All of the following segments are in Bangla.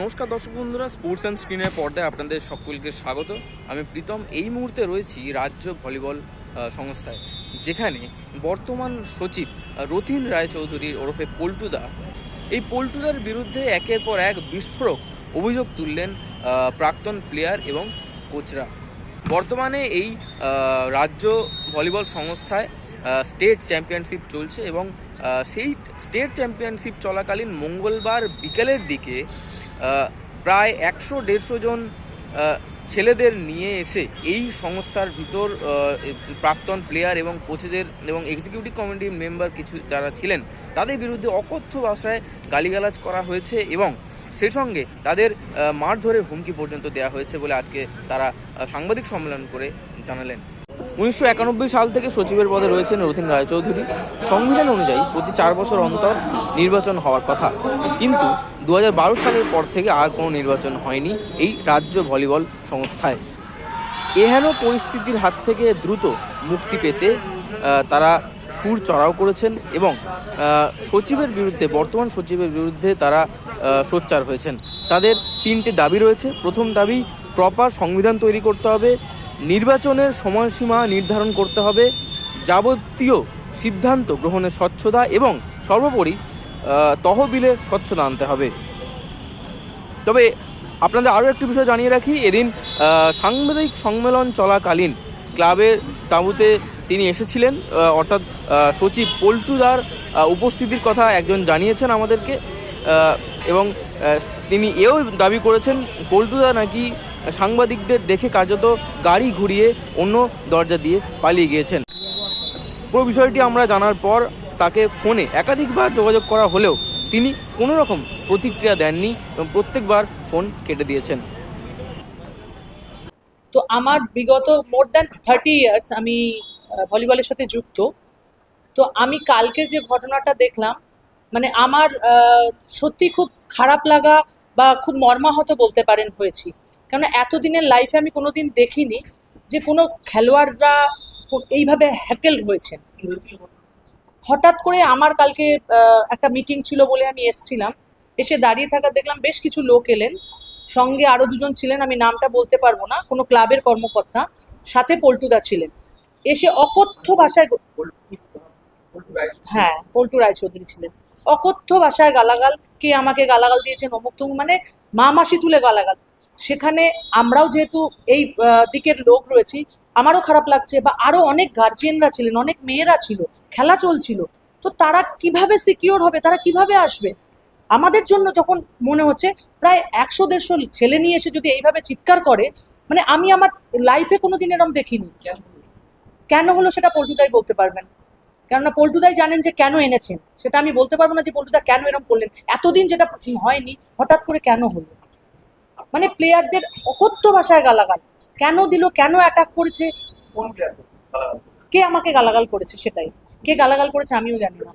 নমস্কার দর্শক বন্ধুরা স্পোর্টস অ্যান্ড স্ক্রিনের পর্দায় আপনাদের সকলকে স্বাগত। আমি প্রীতম, এই মুহূর্তে রয়েছি রাজ্য ভলিবল সংস্থায়, যেখানে বর্তমান সচিব রতিন রায়চৌধুরীর ওরফে পল্টুদা, এই পল্টুদার বিরুদ্ধে একের পর এক বিস্ফোরক অভিযোগ তুললেন প্রাক্তন প্লেয়ার এবং কোচরা বর্তমানে এই রাজ্য ভলিবল সংস্থায় স্টেট চ্যাম্পিয়নশিপ চলছে এবং সেই স্টেট চ্যাম্পিয়নশিপ চলাকালীন মঙ্গলবার বিকেলের দিকে প্রায় একশো, দেড়শো জন ছেলেদের নিয়ে এসে এই সংস্থার ভিতর প্রাক্তন প্লেয়ার এবং কোচেদের এবং এক্সিকিউটিভ কমিটির মেম্বার কিছু যারা ছিলেন, তাদের বিরুদ্ধে অকথ্য ভাষায় গালিগালাজ করা হয়েছে এবং সেই সঙ্গে তাদের মারধরের হুমকি পর্যন্ত দেওয়া হয়েছে বলে আজকে তারা সাংবাদিক সম্মেলন করে জানালেন। উনিশশো একানব্বই সাল থেকে সচিবের পদে রয়েছেন রথিন রায়চৌধুরী। সংবিধান অনুযায়ী প্রতি চার বছর অন্তর নির্বাচন হওয়ার কথা। কিন্তু দু হাজার বারো সালের পর থেকে আর কোনো নির্বাচন হয়নি এই রাজ্য ভলিবল সংস্থায়। এহেন পরিস্থিতির হাত থেকে দ্রুত মুক্তি পেতে তারা সুর চড়াও করেছেন এবং সচিবের বিরুদ্ধে, বর্তমান সচিবের বিরুদ্ধে তারা সোচ্চার হয়েছেন। তাদের তিনটে দাবি রয়েছে। প্রথম দাবি প্রপার সংবিধান তৈরি করতে হবে। নির্বাচনের সময়সীমা নির্ধারণ করতে হবে, যাবতীয় সিদ্ধান্ত গ্রহণের স্বচ্ছতা এবং সর্বোপরি তহবিলে স্বচ্ছতা আনতে হবে। তবে আপনাদের আরও একটি বিষয় জানিয়ে রাখি, এদিন সাংবাদিক সম্মেলন চলাকালীন ক্লাবের তাঁবুতে তিনি এসেছিলেন অর্থাৎ সচিব পল্টুদার উপস্থিতির কথা একজন জানিয়েছেন আমাদেরকে এবং তিনি এও দাবি করেছেন, পল্টুদা নাকি সাংবাদিকদের দেখে কার্যত গাড়ি ঘুরিয়ে অন্য দরজা দিয়ে পালিয়ে গিয়েছেন। পুরো বিষয়টি আমরা জানার পর তাকে ফোনে একাধিকবার যোগাযোগ করা হলেও তিনি কোনো রকম প্রতিক্রিয়া দেননি এবং প্রত্যেকবার ফোন কেটে দিয়েছেন। তো আমার বিগত মোর দ্যান থার্টি ইয়ার্স আমি ভলিবলের সাথে যুক্ত। তো আমি কালকে যে ঘটনাটা দেখলাম মানে আমার সত্যি খুব খারাপ লাগা বা খুব মর্মাহত বলতে পারেন হয়েছি। কেননা এতদিনের লাইফে আমি কোনোদিন দেখিনি যে কোনো খেলোয়াড়রা এইভাবে হ্যাকেল হয়েছেন। হঠাৎ করে আমার কালকে একটা মিটিং ছিল বলে আমি এসছিলাম। এসে দাঁড়িয়ে থাকা দেখলাম বেশ কিছু লোক এলেন। সঙ্গে আরও দুজন ছিলেন, আমি নামটা বলতে পারব না। কোনো ক্লাবের কর্মকর্তা, সাথে পল্টুদা ছিলেন। এসে অকথ্য ভাষায় হ্যাঁ পল্টু রায়চৌধুরী ছিলেন। অকথ্য ভাষায় গালাগাল, কে আমাকে গালাগাল দিয়েছেন অমুক মানে মা মাসি তুলে গালাগাল। সেখানে আমরাও যেহেতু এই দিকের লোক রয়েছি, আমারও খারাপ লাগছে বা আরও অনেক গার্জিয়ানরা ছিলেন, অনেক মেয়েরা ছিল, খেলা চলছিল, তো তারা কীভাবে সিকিওর হবে, তারা কীভাবে আসবে? আমাদের জন্য যখন মনে হচ্ছে, প্রায় একশো দেড়শো ছেলে নিয়ে এসে যদি এইভাবে চিৎকার করে মানে আমি আমার লাইফে কোনোদিন এরম দেখিনি। কেন হলো সেটা পল্টুদাই বলতে পারবেন। কেননা পল্টুদাই জানেন যে কেন এনেছেন, সেটা আমি বলতে পারব না যে পল্টুদা কেন এরম করলেন। এতদিন যেটা হয়নি, হঠাৎ করে কেন হলো? মানে প্লেয়ারদের অকথ্য ভাষায় গালাগাল। কেন দিল কেন অ্যাটাক করেছে? কে আমাকে গালাগাল করেছে সেটাই। কে গালাগাল করেছে আমিও জানি না।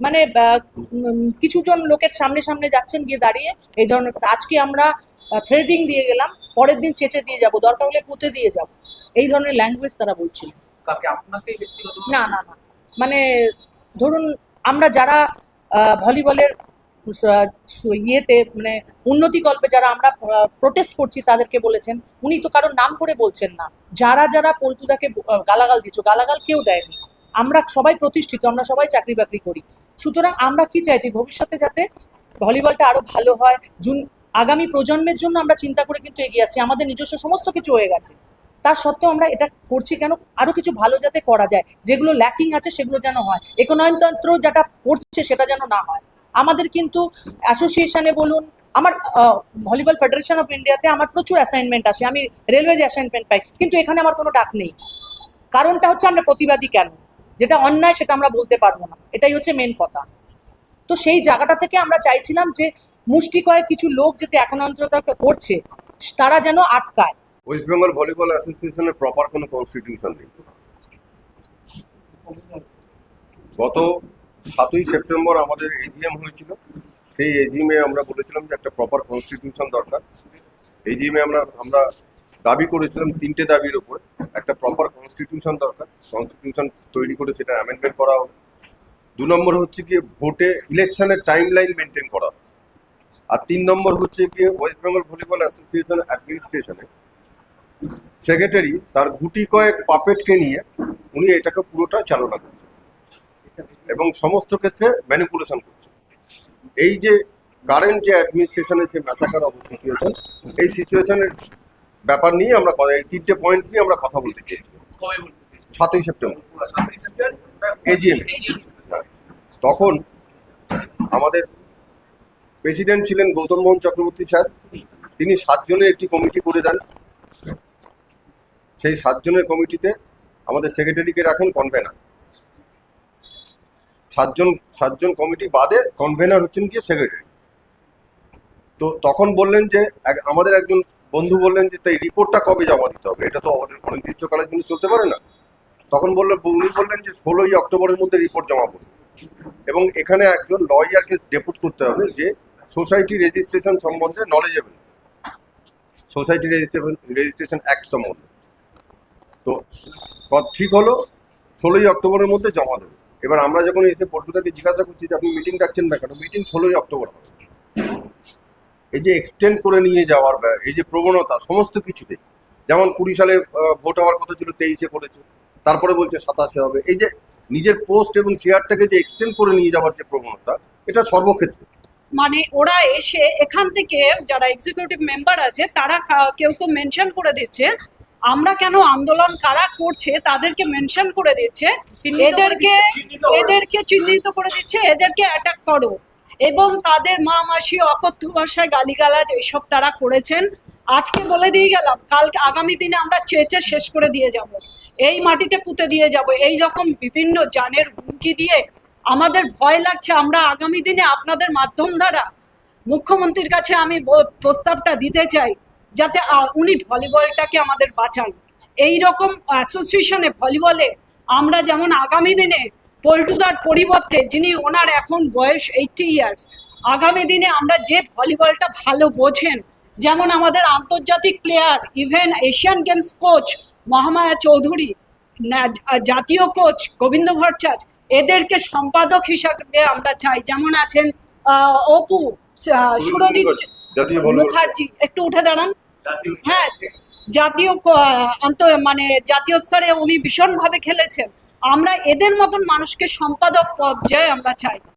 মানে কিছুজন লোকের সামনে সামনে যাচ্ছেন গিয়ে দাঁড়িয়ে এই ধরনের আজকে আমরা থ্রেডিং দিয়ে গেলাম পরের দিন চেঁচে দিয়ে যাব দরকার হলে পুঁতে দিয়ে যাব। এই ধরনের ল্যাঙ্গুয়েজ তারা বলছিল। না না না। মানে ধরুন আমরা যারা ভলিবলের ইয়েতে মানে উন্নতি কল্পে যারা আমরা প্রোটেস্ট করছি তাদেরকে বলেছেন উনি তো কারোর নাম করে বলছেন না। যারা যারা আহ, গালাগাল দিচ্ছ গালাগাল কেউ দেয়নি। আমরা সবাই প্রতিষ্ঠিত আমরা সবাই চাকরি বাকরি করি। সুতরাং আমরা কি চাইছি ভবিষ্যতে যাতে ভলিবলটা আরও ভালো হয় জুন আগামী প্রজন্মের জন্য আমরা চিন্তা করে কিন্তু এগিয়ে আসছি আমাদের নিজস্ব সমস্ত কিছু হয়ে গেছে। তার সত্ত্বেও আমরা এটা করছি কেন? আরও কিছু ভালো যাতে করা যায় যেগুলো ল্যাকিং আছে সেগুলো যেন হয়। একনয়নতন্ত্র যেটা করছে সেটা যেন না হয়। আমাদের কিন্তু অ্যাসোসিয়েশনে বলুন, আমার ভলিবল ফেডারেশন অফ ইন্ডিয়াতে আমার প্রচুর অ্যাসাইনমেন্ট আসে, আমি রেলওয়েজ অ্যাসাইনমেন্ট পাই, কিন্তু এখানে আমার কোনো ডাক নেই। কারণটা হচ্ছে আমরা প্রতিবাদী কেন? যেটা অন্যায় সেটা আমরা বলতে পারব না, এটাই হচ্ছে মেন কথা। তো সেই জায়গাটা থেকে আমরা চাইছিলাম যে মুষ্টি কয়েক কিছু লোক যেতে একনন্ত্রতা করছে, তারা যেন আটকায়। ওয়েস্ট বেঙ্গল ভলিবল অ্যাসোসিয়েশনের প্রপার কোনো কনস্টিটিউশন নেই। গত সাতই সেপ্টেম্বর আমাদের এজিএম হয়েছিল। সেই এজিএমে আমরা বলেছিলাম যে একটা প্রপার কনস্টিটিউশন দরকার। এজিএমে আমরা আমরা দাবি করেছিলাম তিনটে দাবির উপর। একটা প্রপার কনস্টিটিউশন দরকার। কনস্টিটিউশন তৈরি করে সেটা অ্যামেন্ডমেন্ট করা হবে দু নম্বর হচ্ছে কি ভোটে ইলেকশনের টাইম লাইন মেনটেন করা। আর তিন নম্বর হচ্ছে গিয়ে ওয়েস্ট বেঙ্গল ভলিবল অ্যাসোসিয়েশন অ্যাডমিনিস্ট্রেশনে সেক্রেটারি তার গুটি কয়েক পাপেটকে নিয়ে উনি এটাকে পুরোটা চালনা করছেন। এবং সমস্ত ক্ষেত্রে ম্যানিপুলেশন করছে। এই যে কারেন্ট যে অ্যাডমিনিস্ট্রেশনের যে ম্যাসাকার অব সিচুয়েশন এই সিচুয়েশনের ব্যাপার নিয়ে আমরা এই তিনটে পয়েন্ট নিয়ে আমরা কথা বলতে চাই। সাতই সেপ্টেম্বর? এজিএম তখন আমাদের প্রেসিডেন্ট ছিলেন গৌতম মোহন চক্রবর্তী স্যার। তিনি সাতজনের একটি কমিটি করে দেন। সেই সাতজনের কমিটিতে আমাদের সেক্রেটারিকে রাখেন কনভেনার সাতজন সাতজন কমিটি বাদে কনভেনার হচ্ছেন গিয়ে সেক্রেটারি তো তখন বললেন যে আমাদের একজন বন্ধু বললেন যে, তাই রিপোর্টটা কবে জমা দিতে হবে? এটা তো আমাদের অনির্দিষ্টকালের জন্য চলতে পারে না। তখন বললেন উনি বললেন যে, ষোলোই অক্টোবরের মধ্যে রিপোর্ট জমা করুন। এবং এখানে একজন লয়ারকে ডেপুট করতে হবে যে সোসাইটি রেজিস্ট্রেশন সম্বন্ধে knowledgeable society registration registration act সম্বন্ধে। তো ক- ঠিক হলো, ষোলোই অক্টোবরের মধ্যে জমা দেবে। এবার আমরা যখন এসে পল্টুদাকে জিজ্ঞাসা করছি যে, আপনি মিটিং ডাকছেন না কেন? মিটিং ষোলোই অক্টোবর এই যে এক্সটেন্ড করে নিয়ে যাওয়ার এই যে প্রবণতা সমস্ত কিছুতে যেমন কুড়ি সালে ভোট হওয়ার কথা ছিল, তেইশে করেছে তারপরে বলছে সাতাশে হবে। এই যে নিজের পোস্ট এবং চেয়ারটাকে যে এক্সটেন্ড করে নিয়ে যাওয়ার যে প্রবণতা, এটা সর্বক্ষেত্রে। মানে ওরা এসে এখান থেকে যারা এক্সিকিউটিভ মেম্বার আছে, তারা কেউ কেউ মেনশন করে দিচ্ছে আমরা কেন আন্দোলন কারা করছে তাদেরকে মেনশন করে দিচ্ছে। এদেরকে এদেরকে চিহ্নিত করে দিচ্ছে এদেরকে অ্যাটাক করো। এবং তাদের মা মাসি অকথ্য ভাষায় গালিগালাজ এইসব তারা করেছেন। আজকে বলে দিয়ে গেলাম কাল আগামী দিনে আমরা চেঁচে শেষ করে দিয়ে যাব। এই মাটিতে পুঁতে দিয়ে যাব। এই রকম বিভিন্ন জানের হুমকি দিয়ে আমাদের ভয় লাগছে। আমরা আগামী দিনে আপনাদের মাধ্যম দ্বারা মুখ্যমন্ত্রীর কাছে আমি প্রস্তাবটা দিতে চাই। যাতে উনি ভলিবলটাকে আমাদের বাঁচান। এই রকম অ্যাসোসিয়েশনে ভলিবলে আমরা যেমন আগামী দিনে পল্টুদার পরিবর্তে যিনি ওনার এখন বয়স এইটটি ইয়ার্স আগামী দিনে আমরা যে ভলিবলটা ভালো বোঝেন যেমন আমাদের আন্তর্জাতিক player even Asian Games coach Mahamaya Chowdhury জাতীয় কোচ গোবিন্দ ভট্টাচার্য এদেরকে সম্পাদক হিসাবে আমরা চাই। যেমন আছেন অপু সুরজিৎ মুখার্জি একটু উঠে দাঁড়ান। হ্যাঁ জাতীয় মানে জাতীয় স্তরে উনি ভীষণভাবে খেলেছেন। আমরা এদের মতন মানুষকে সম্পাদক পর্যায়ে আমরা চাই।